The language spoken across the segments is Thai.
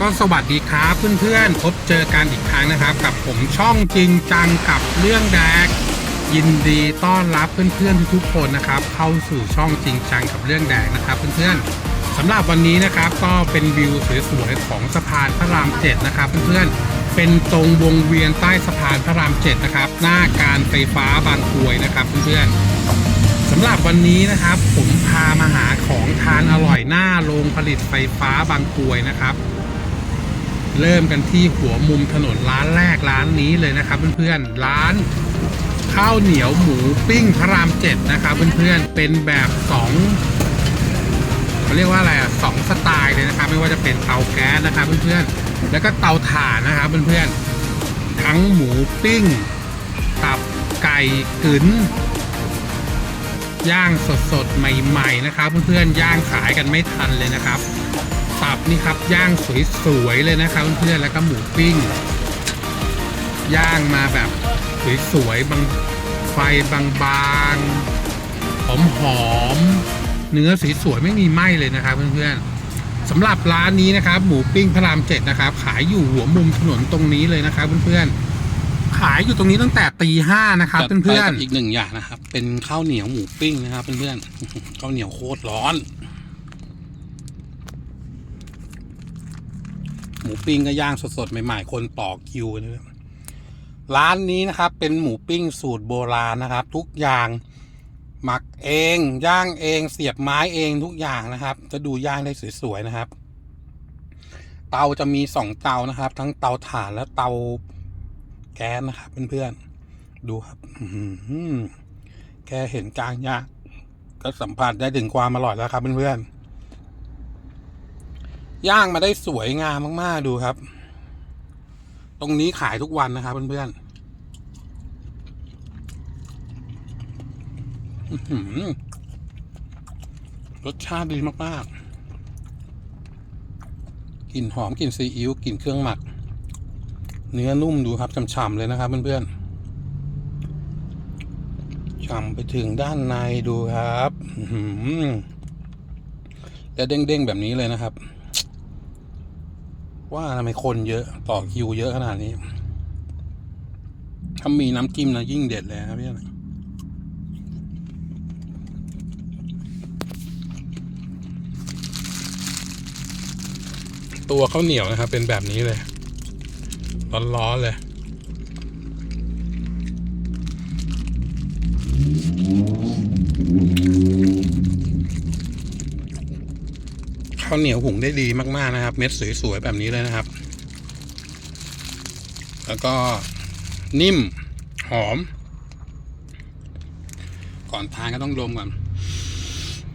ก็สวัสดีครับเพื่อนๆพบเจอกันอีกครั้งนะครับ กับผมช่องจริงจังกับเรื่องแดก ยินดีต้อนรับเพื่อนๆทุกๆคนนะครับ เข้าสู่ช่องจริงจังกับเรื่องแดกนะครับ เพื่อนๆสำหรับวันนี้นะครับก็เป็นวิวสวยๆของสะพานพระรามเจ็ดนะครับเพื่อนๆเป็นตรงวงเวียนใต้สะพานพระรามเจ็ดนะครับหน้าการไฟฟ้าบางกรวยนะครับเพื่อนๆสำหรับวันนี้นะครับ ผมพามาหาของทานอร่อยหน้าโรงผลิตไฟฟ้าบางกรวยนะครับ เริ่มกันที่หัวมุมถนนร้านแรกร้านนี้เลยนะครับเพื่อนๆร้านข้าวเหนียวหมูปิ้งพระรามเจ็ดนะครับเพื่อนๆเป็นแบบสองเขาเรียกว่าอะไรอะสองสไตล์เลยนะครับ ไม่ว่าจะเป็นเตาแก๊สนะครับเพื่อนๆแล้วก็เตาถ่านนะครับเพื่อนๆทั้งหมูปิ้ง ตับไก่กึ๋นย่างสดๆใหม่ ๆ นะครับ เพื่อนๆย่างขายกันไม่ทันเลยนะครับ ตับนี่ครับย่างสวยๆเลยนะครับเพื่อนๆแล้วก็หมูปิ้ง ย่างมาแบบสวยๆบางไฟบางๆหอมๆเนื้อสีสวยไม่มีไหม้เลยนะครับเพื่อนๆสำหรับร้านนี้นะครับ หมูปิ้งพระรามเจ็ดนะครับ ขายอยู่หัวมุมถนนตรงนี้เลยนะครับเพื่อนๆขายอยู่ตรงนี้ตั้งแต่ตีห้านะครับจัดไปเพื่อนกับอีกหนึ่งอย่างนะครับ เป็นข้าวเหนียวหมูปิ้งนะครับเพื่อนๆข้าวเหนียวโคตรร้อน มูปิ้งก็ย่างสดๆใหม่ๆ คนต่อคิวนะครับร้านนี้นะครับ เป็นหมูปิ้งสูตรโบราณนะครับ ทุกอย่างหมักเองย่างเองเสียบไม้เองทุกอย่างนะครับ จะดูย่างได้สวยๆนะครับ เตาจะมีสองเตานะครับ ทั้งเตาถ่านและเตาแก๊สนะครับเพื่อนๆดูครับแค่เห็นกลางยากก็สัมผัสได้ถึงความอร่อยแล้วครับเพื่อนๆ ย่างมาได้สวยงามมาก ๆ ดูครับ ตรงนี้ขายทุกวันนะครับเพื่อนๆรสชาติดีมาก ๆกลิ่นหอมกลิ่นซีอิ๊วกลิ่นเครื่องหมัก เนื้อนุ่มดูครับฉ่ำๆเลยนะครับเพื่อนๆฉ่ำไปถึงด้านในดูครับอื้อหือและเด้งๆแบบนี้เลยนะครับ ว่าทำไมคนเยอะต่อคิวเยอะขนาดนี้ถ้ามีน้ำจิ้มนะยิ่งเด็ดเลยนะพี่ตัวข้าวเหนียวนะครับ เป็นแบบนี้เลย ร้อนๆเลย ข้าวเหนียวหุงได้ดีมากๆนะครับ เม็ดสวยๆแบบนี้เลยนะครับ แล้วก็นิ่มหอม ก่อนทานก็ต้องดมก่อน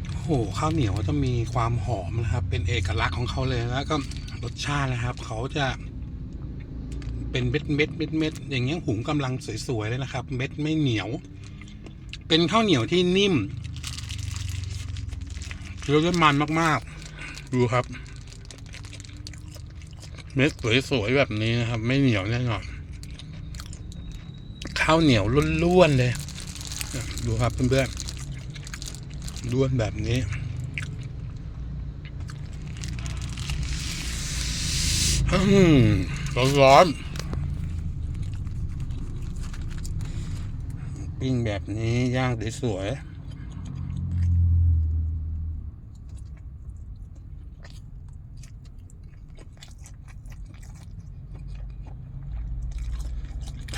โอ้โหข้าวเหนียวจะมีความหอมนะครับ เป็นเอกลักษณ์ของเขาเลยแล้วก็รสชาตินะครับ เขาจะเป็นเม็ดเม็ดเม็ดเม็ดอย่างเงี้ยหุงกำลังสวยๆเลยนะครับ เม็ดไม่เหนียว เป็นข้าวเหนียวที่นิ่มเคี้ยวได้มันมากๆ ดูครับ เม็ดสวยๆแบบนี้นะครับ ไม่เหนียวแน่นอนข้าวเหนียวล้วนๆเลย ดูครับเพื่อนๆล้วนแบบนี้อืมร้อนๆปิ้งแบบนี้ย่างสวยๆ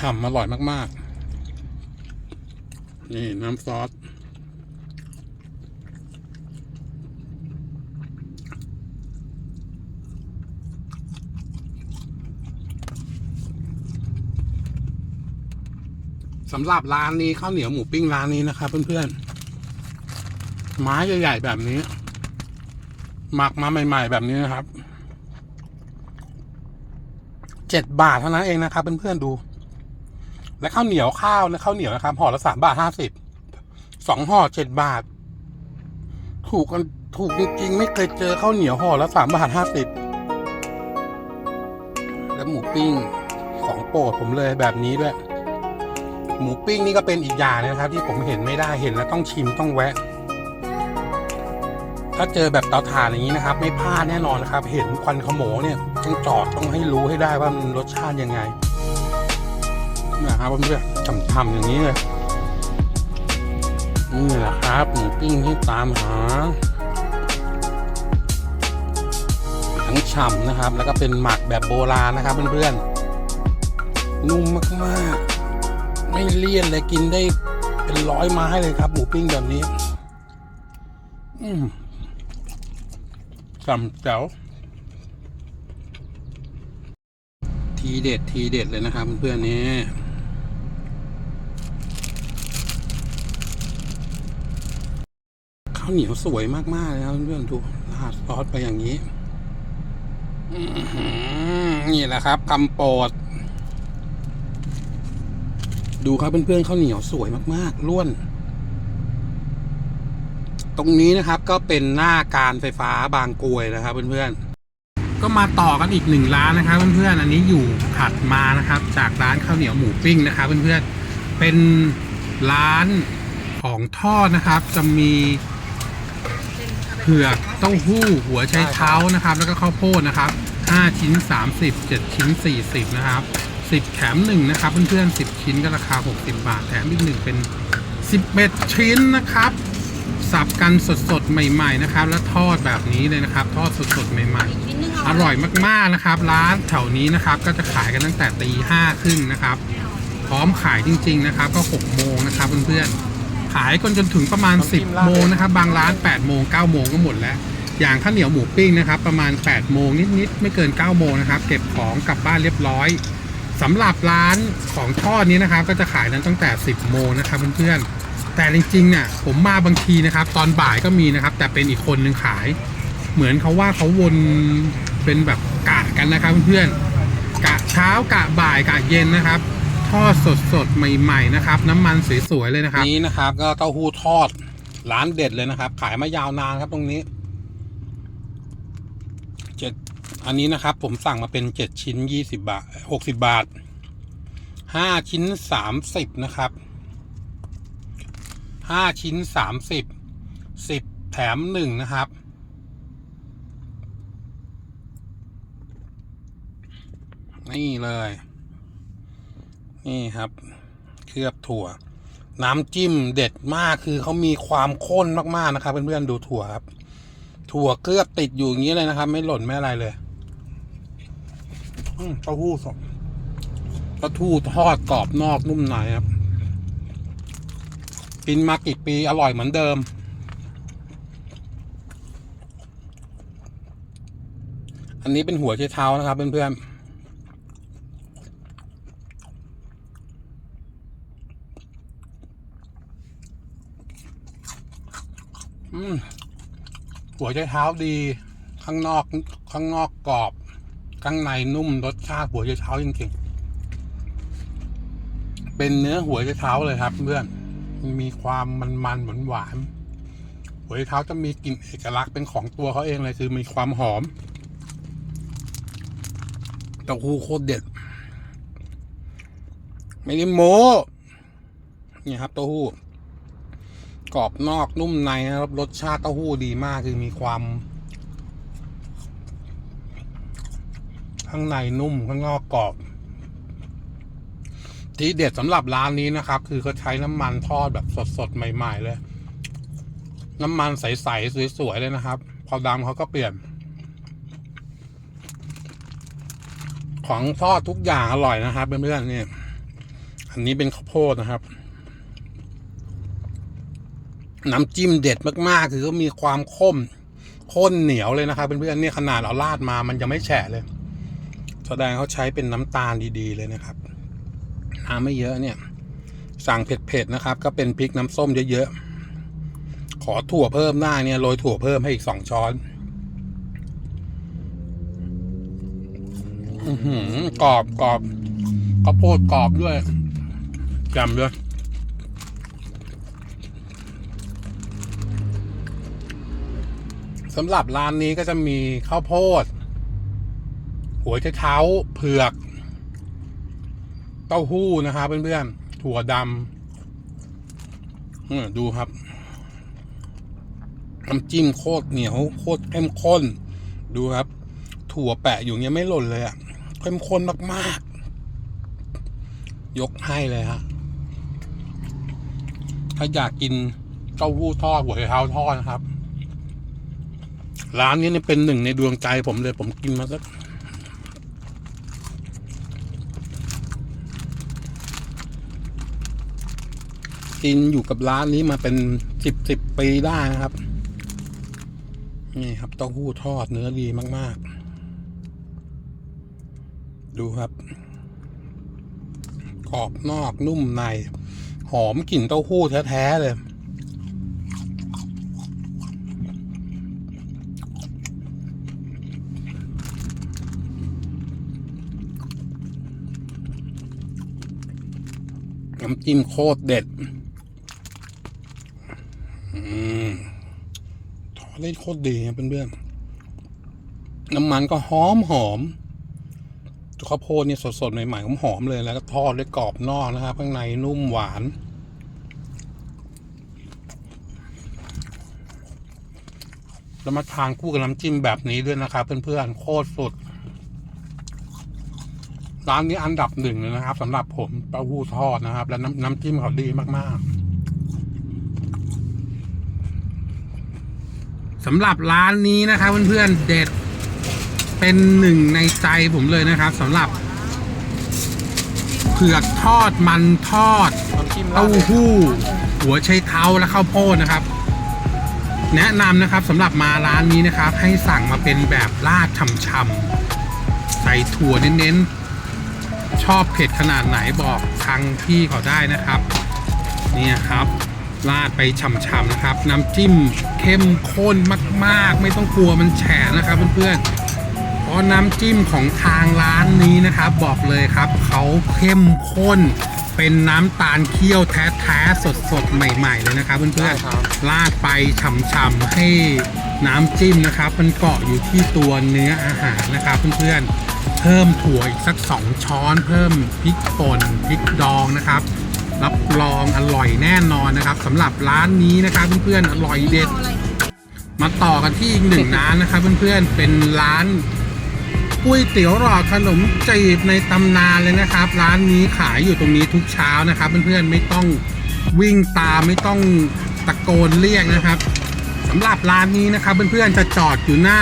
ทำอร่อยมาก ๆ นี่น้ำซอสสำหรับร้านนี้ข้าวเหนียวหมูปิ้งร้านนี้นะครับเพื่อนๆไม้ใหญ่ๆแบบนี้ หมักมาใหม่ ๆ แบบนี้นะครับเจ็ดบาทเท่านั้นเองนะครับเพื่อนๆดู และข้าวเหนียวข้าวนะข้าวเหนียวนะครับห่อละสามบาทห้าสิบสองห่อเจ็ดบาท ถูกกันถูกจริงๆไม่เคยเจอข้าวเหนียวห่อละสามบาทห้าสิบและหมูปิ้งของโปรดผมเลยแบบนี้ด้วย หมูปิ้งนี่ก็เป็นอีกอย่างนะครับ ที่ผมเห็นไม่ได้เห็นแล้วต้องชิมต้องแวะ ถ้าเจอแบบเตาถ่านอย่างนี้นะครับ ไม่พลาดแน่นอนนะครับ เห็นควันขโมงเนี่ยต้องจอดต้องให้รู้ให้ได้ว่ามันรสชาติยังไง นะครับเพื่อนๆฉ่ำๆอย่างนี้เลยนี่แหละครับหมูปิ้งที่ตามหาทั้งฉ่ำนะครับ แล้วก็เป็นหมักแบบโบราณนะครับเพื่อนๆนุ่มมากๆ ไม่เลี่ยนเลยกินได้เป็นร้อยไม้เลยครับ หมูปิ้งแบบนี้ อืมฉ่ำแจ๋วทีเด็ดทีเด็ดเลยนะครับเพื่อนๆนี้ ข้าวเหนียวสวยมากๆเลยครับเพื่อนๆดูราดซอสไปอย่างนี้นี่แหละครับคำโปรดดูครับเพื่อนๆข้าวเหนียวสวยมากๆล้วน ตรงนี้นะครับก็เป็นหน้าการไฟฟ้าบางกรวยนะครับเพื่อนๆก็มาต่อกันอีกหนึ่งร้านนะครับเพื่อนๆอันนี้อยู่ถัดมานะครับ จากร้านข้าวเหนียวหมูปิ้งนะครับเพื่อนๆเป็นร้านของทอดนะครับ จะมี ผือกเต้าหู้หัวไชเท้านะครับ แล้วก็ข้าวโพดนะครับ 5 ชิ้น 30 7 ชิ้น 40 นะครับ 10 แถม1นะครับเพื่อนๆ10 ชิ้นก็ราคา 60 บาท แถมอีก 1 เป็น 11 ชิ้นนะครับ สับกันสดๆ ใหม่ ๆ นะครับ แล้วทอดแบบนี้เลยนะครับ ทอดสดๆ ใหม่นิดนึงๆอเอาร่อยมากๆนะครับ ร้านแถวนี้นะครับก็จะขายกันตั้งแต่ตีห้าครึ่งนะครับ พร้อมขายจริง ๆ นะครับ ก็ 6 โมงนะครับเพื่อนๆ ขายกันจนถึงประมาณ 10 โมงนะครับ บางร้าน 8 โมง 9 โมงก็หมดแล้ว อย่างข้าวเหนียวหมูปิ้งนะครับ ประมาณ 8 โมงนิดๆไม่เกิน 9 โมงนะครับ เก็บของกลับบ้านเรียบร้อยสำหรับร้านของทอดนี้นะครับ ก็จะขายนั้นตั้งแต่ 10 โมงนะครับเพื่อนๆ แต่จริงๆเนี่ยผมมาบางทีนะครับ ตอนบ่ายก็มีนะครับ แต่เป็นอีกคนนึงขาย เหมือนเขาว่าเขาวนเป็นแบบกะกันนะครับเพื่อนๆกะเช้ากะบ่ายกะเย็นนะครับ ทอดสดสดๆ ใหม่ๆนะครับ น้ำมันสวยๆเลยนะครับ นี้นะครับ ก็เต้าหู้ทอดร้านเด็ดเลยนะครับ ขายมายาวนานครับตรงนี้เจ็ดอันนี้นะครับ ผมสั่งมาเป็นเจ็ดชิ้นยี่สิบาทหกสิบาทห้าชิ้นสามสิบนะครับห้าชิ้นสามสิบสิบแถมหนึ่งนะครับนี่เลย นี่ครับ เคลือบถั่ว น้ำจิ้มเด็ดมากคือเขามีความข้นมากๆนะครับ เพื่อนๆดูถั่วครับ ถั่วเคลือบติดอยู่อย่างนี้เลยนะครับ ไม่หล่นไม่อะไรเลยอืมเต้าหู้สดเต้าหู้ทอดกรอบนอกนุ่มในครับ กินมากี่ปีอร่อยเหมือนเดิม อันนี้เป็นหัวไชเท้านะครับเพื่อนๆ หัวใจเท้าดี ข้างนอก ข้างนอกกรอบ ข้างในนุ่มรสชาติหัวใจเท้าจริงๆ เป็นเนื้อหัวใจเท้าเลยครับ เพื่อน มีความมันมันหวานหวานหัวใจเท้าจะมีกลิ่นเอกลักษณ์เป็นของตัวเขาเองเลยคือมีความหอมเต้าหู้โคตรเด็ด ไม่ได้โม้นี่ครับเต้าหู้ กรอบนอกนุ่มในนะครับ รสชาติเต้าหู้ดีมากคือมีความ ข้างในนุ่มข้างนอกกรอบ ที่เด็ดสำหรับร้านนี้นะครับ คือเขาใช้น้ำมันทอดแบบสดๆ ใหม่ ๆ เลย น้ำมันใสๆสวยๆเลยนะครับ พอดำเขาก็เปลี่ยน ของทอดทุกอย่างอร่อยนะครับเพื่อนๆนี่อันนี้เป็นข้าวโพดนะครับ น้ำจิ้มเด็ดมากๆ คือก็มีความข้มข้นเหนียวเลยนะครับเพื่อนๆเนี่ยขนาดเราราดมามันยังไม่แฉะเลย แสดงเขาใช้เป็นน้ำตาลดีๆเลยนะครับน้ำไม่เยอะเนี่ย สั่งเผ็ดๆนะครับ ก็เป็นพริกน้ำส้มเยอะๆขอถั่วเพิ่มได้าเนี่ยโรยถั่วเพิ่มให้อีกสองช้อนอือหือกรอบกรอบข้าวโพดกรอบด้วยจำด้วย สำหรับร้านนี้ก็จะมีข้าวโพด หัวไชเท้าเผือก เต้าหู้นะครับเพื่อนๆ ถั่วดำดูครับน้ำจิ้มโคตรเหนียวโคตรเข้มข้น ดูครับ ถั่วแปะอยู่เงี้ยไม่หล่นเลยอะเข้มข้นมากๆ ยกให้เลยฮะถ้าอยากกินเต้าหู้ทอดหัวไชเท้าทอดนะครับ ร้านนี้เนี่ยเป็นหนึ่งในดวงใจผมเลย ผมกินมาสักกินอยู่กับร้านนี้มาเป็นสิบสิบปีได้นะครับ นี่ครับเต้าหู้ทอดเนื้อดีมาก ๆ ดูครับกรอบนอกนุ่มใน หอมกลิ่นเต้าหู้แท้ ๆ เลย น้ำจิ้มโคตรเด็ดอทอดได้โคตรดีครับเพื่อนๆน้ำมันก็หอมหอมข้าวโพดเนี่ยสดๆใหม่ๆหอมๆเลยแล้วก็ทอดด้วยกรอบนอกนะครับข้างในนุ่มหวานแล้วมาทานคู่กับน้ำจิ้มแบบนี้ด้วยนะครับเพื่อนๆโคตรสุด ร้านนี้อันดับหนึ่งเลยนะครับสำหรับผมเต้าหู้ทอดนะครับ และน้ำน้ำจิ้มเขาดีมากๆสำหรับร้านนี้นะครับเพื่อนๆเด็ดเป็นหนึ่งในใจผมเลยนะครับสำหรับเผือกทอดมันทอดเต้าหู้ หัวไชเท้าและข้าวโพดนะครับ แนะนำนะครับสำหรับมาร้านนี้นะครับ ให้สั่งมาเป็นแบบราดฉ่ำๆใส่ถั่วเน้นๆ ชอบเผ็ดขนาดไหนบอกทางพี่เขาได้นะครับนี่ครับราดไปฉ่ำๆนะครับ น้ำจิ้มเข้มข้นมาก ๆ ไม่ต้องกลัวมันแฉะนะครับเพื่อนๆะน้ำจิ้มของทางร้านนี้นะครับ บอกเลยครับเขาเข้มข้น เป็นน้ำตาลเคี่ยวแท้ๆสดๆใหม่ ๆ เลยนะครับเพื่อนใช่ครับๆราดไปฉ่ำๆให้น้ำจิ้มนะครับ มันเกาะอยู่ที่ตัวเนื้ออาหารนะครับเพื่อนๆเพิ่มถั่วอีกสัก 2 ช้อนเพิ่มพริกป่นพริกดองนะครับรับรองอร่อยแน่นอนนะครับสำหรับร้านนี้นะครับเพื่อนๆอร่อยเด็ดมาต่อกันที่อีกหนึ่งร้านนะครับเพื่อนๆเป็นร้าน ก๋วยเตี๋ยวหลอดขนมจีบในตำนานเลยนะครับ ร้านนี้ขายอยู่ตรงนี้ทุกเช้านะครับเพื่อนๆไม่ต้องวิ่งตามไม่ต้องตะโกนเรียกนะครับสำหรับร้านนี้นะครับเพื่อนๆจะจอดอยู่หน้า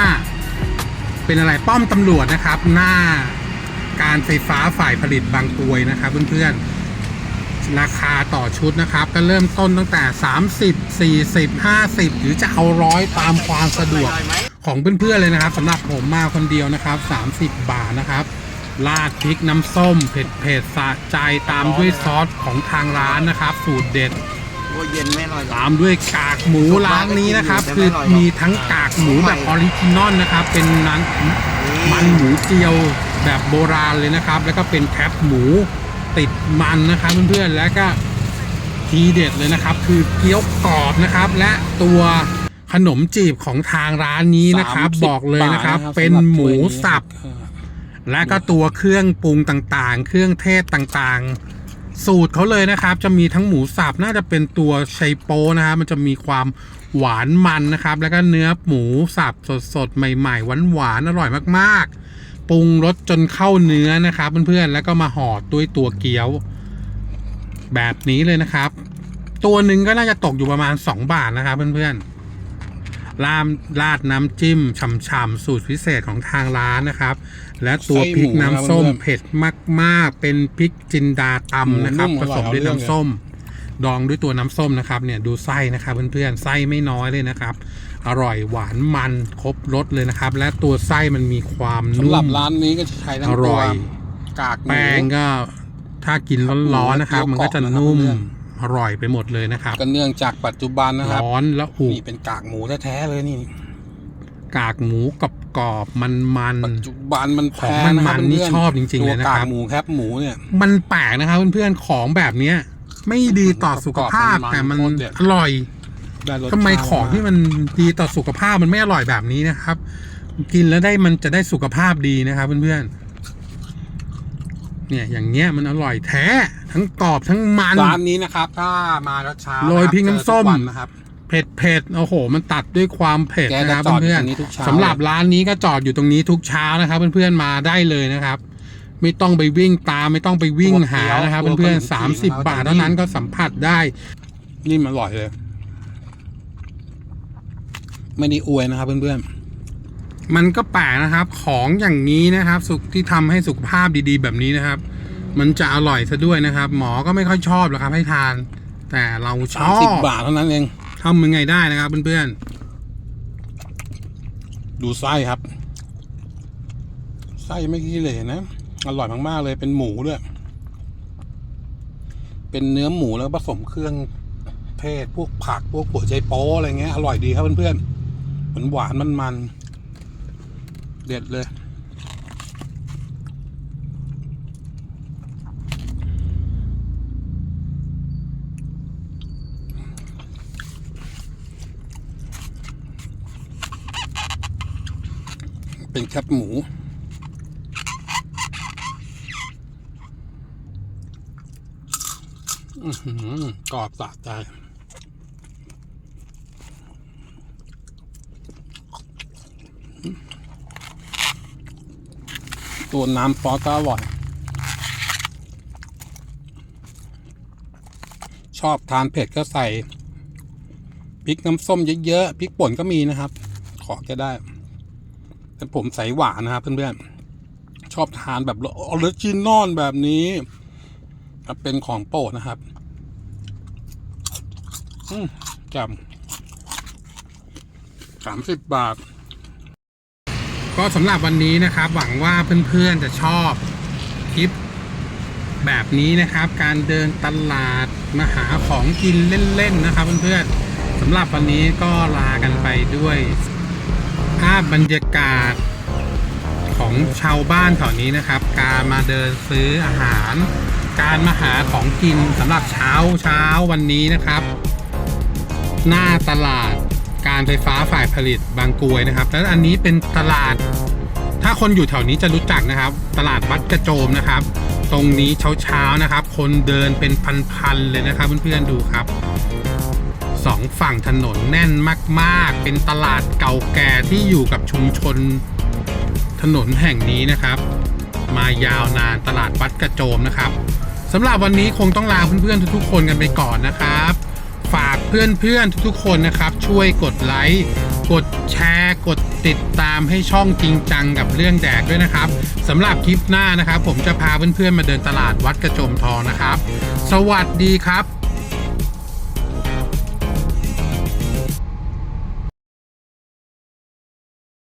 เป็นอะไรป้อมตำรวจนะครับ หน้าการไฟฟ้าฝ่ายผลิตบางกรวยนะครับเพื่อนๆราคาต่อชุดนะครับ ก็เริ่มต้นตั้งแต่ 30 40 50 หรือจะเอาร้อยตามความสะดวก ของเพื่อนๆเลยนะครับสำหรับผมมาคนเดียวนะครับ 30 บาทนะครับราดพริกน้ำส้มเผ็ดเผ็ดๆสะใจตามด้วยซอสของทางร้านนะครับ สูตรเด็ดโอ้เย็นไม่อร่อยหรอก ตามด้วยกากหมูร้านนี้นะครับคือมีทั้งกากหมูแบบออริจินอลนะครับ เป็นนั้น มันหมูเจียวแบบโบราณเลยนะครับ แล้วก็เป็นแคปหมูติดมันนะครับเพื่อนๆ แล้วก็ทีเด็ดเลยนะครับ คือเกี๊ยวกรอบนะครับ และตัว ขนมจีบของทางร้านนี้นะครับ 30บอกเลยนะครับาทเป็นสำรับหมูถ้วยนี้สับ และก็ตัวเครื่องปรุงต่างๆ เครื่องเทศต่างๆ สูตรเขาเลยนะครับ จะมีทั้งหมูสับน่าจะเป็นตัวไชโปนะครับมันจะมีความหวานมันนะครับ แล้วก็เนื้อหมูสับสดๆ ใหม่ๆ หวานๆ อร่อยมากๆ ปรุงรสจนเข้าเนื้อนะครับ เพื่อนๆ แล้วก็มาห่อด้วยตัวเกี๊ยว แบบนี้เลยนะครับ ตัวหนึ่งก็น่าจะตกอยู่ประมาณ 2 บาทนะครับ เพื่อนๆ รามราดน้ำจิ้มฉ่ำๆสูตรพิเศษของทางร้านนะครับ และตัวพริกน้ำส้มไส้หมูนะครับเผ็ดมากๆ เป็นพริกจินดาตำนะครับหมูผนุ่มสมด้วยอร่อยเอาเรื่องน้ำส้ม ดองด้วยตัวน้ำส้มนะครับเนี่ยดูไส้นะครับเพื่อนๆไส้ไม่น้อยเลยนะครับ อร่อยหวานมันครบรสเลยนะครับ และตัวไส้มันมีความสำนุ่หรับมร้านนี้ก็จะใช้ทั้งอตัร่วอยกากหมูแป้งก็ถ้ากินร้อนๆนะครับหมูมันก็จะเกี๊ยวกรอบนุ่มนะครับ อร่อยไปหมดเลยนะครับก็เนื่องจากปัจจุบันนะครับร้อนแล้วอุนี่เป็นกากหมูแท้ๆเลยนี่ กากหมูกับกรอบมันมันปัจจุบันมันแพของงมันนะครับมันนี่เพื่ๆชอบจริงๆเลยนะครับตัวกากหมูแคบหมูเนี่ยมันแปลกนะครับเพื่อนๆของแบบเนี้ย ไม่ดีต่อสุขภาพมันๆแต่มันโคตรเด็ดอร่อยได้รสทำไมชาติของที่มันดีต่อสุขภาพมันไม่อร่อยแบบนี้นะครับ กินแล้วได้มันจะได้สุขภาพดีนะครับเพื่อนๆ เนี่ยอย่างเงี้ยมันอร่อยแท้ทั้งกรอบทั้งมันร้านนี้นะครับ ถ้ามาแล้วเช้าโรยพริกน้ำส้มเจอทุกวันนะครับเผ็ดเผ็ดโอ้โห มันตัดด้วยความเผ็ดแกนะจะครับจอดอยู่เพื่อตนรงนี้ทุกเช้าๆสำหรับร้านนี้ก็จอดอยู่ตรงนี้ทุกเช้านะครับ เพื่อนๆมาได้เลยนะครับ ไม่ต้องไปวิ่งตามไม่ต้องไปวิ่งหานะครับ เพื่อนๆสามสิบบาทเท่านั้นก็สัมผัสได้นิ่มอร่อยเลย ไม่ได้อวยนะครับเพื่อน มันก็แปลกนะครับ ของอย่างนี้นะครับ สุขที่ทำให้สุขภาพดีๆ แบบนี้นะครับ มันจะอร่อยซะด้วยนะครับ หมอก็ไม่ค่อยชอบหรอกครับให้ทาน แต่เราๆชสามอสิบบบาทเท่านั้นเองทำยังไงได้นะครับเพื่อนดูไส้ครับ ไส้ไม่ขี้เหร่นะ อร่อยมากๆเลยเป็นหมูด้วย เป็นเนื้อหมูแล้วผสมเครื่องเทศพวกผักพวกหัวใจโป๊อะไรเงี้ยอร่อยดีครับเพื่อนๆหวานหวานมันมันๆ เด็ดเลย เป็นแคบหมูอือหือกรอบสะใจ ตัวน้ำซอสก็อร่อย ชอบทานเผ็ดก็ใส่พริกน้ำส้มเยอะๆพริกป่นก็มีนะครับ ขอจะได้ แต่ผมใส่หวานนะครับเพื่อนๆ ชอบทานแบบออริจินอลแบบนี้เป็นของโปรดนะครับจำสามสิบบาท ก็สำหรับวันนี้นะครับ หวังว่าเพื่อนๆจะชอบคลิปแบบนี้นะครับ การเดินตลาดมาหาของกินเล่นๆนะครับเพื่อนๆสำหรับวันนี้ก็ลากันไปด้วย ภาพบรรยากาศของชาวบ้านแถวนี้นะครับ การมาเดินซื้ออาหาร การมาหาของกินสำหรับเช้าเช้าวันนี้นะครับ หน้าตลาด การไฟฟ้าฝ่ายผลิตบางกรวยนะครับ แล้วอันนี้เป็นตลาด ถ้าคนอยู่แถวนี้จะรู้จักนะครับ ตลาดวัดกระโจมนะครับ ตรงนี้เช้าๆนะครับ คนเดินเป็นพันๆเลยนะครับเพื่อนๆดูครับสองฝั่งถนนแน่นมากๆ เป็นตลาดเก่าแก่ที่อยู่กับชุมชนถนนแห่งนี้นะครับ มายาวนานตลาดวัดกระโจมนะครับสำหรับวันนี้คงต้องลาเพื่อนๆทุกๆคนกันไปก่อนนะครับ ฝากเพื่อนๆทุกๆคนนะครับ ช่วยกดไลค์กดแชร์กดติดตามให้ช่องจริงจังกับเรื่องแดกด้วยนะครับสำหรับคลิปหน้านะครับ ผมจะพาเพื่อนๆมาเดินตลาดวัดกระโจมทองนะครับ สวัสดีครับ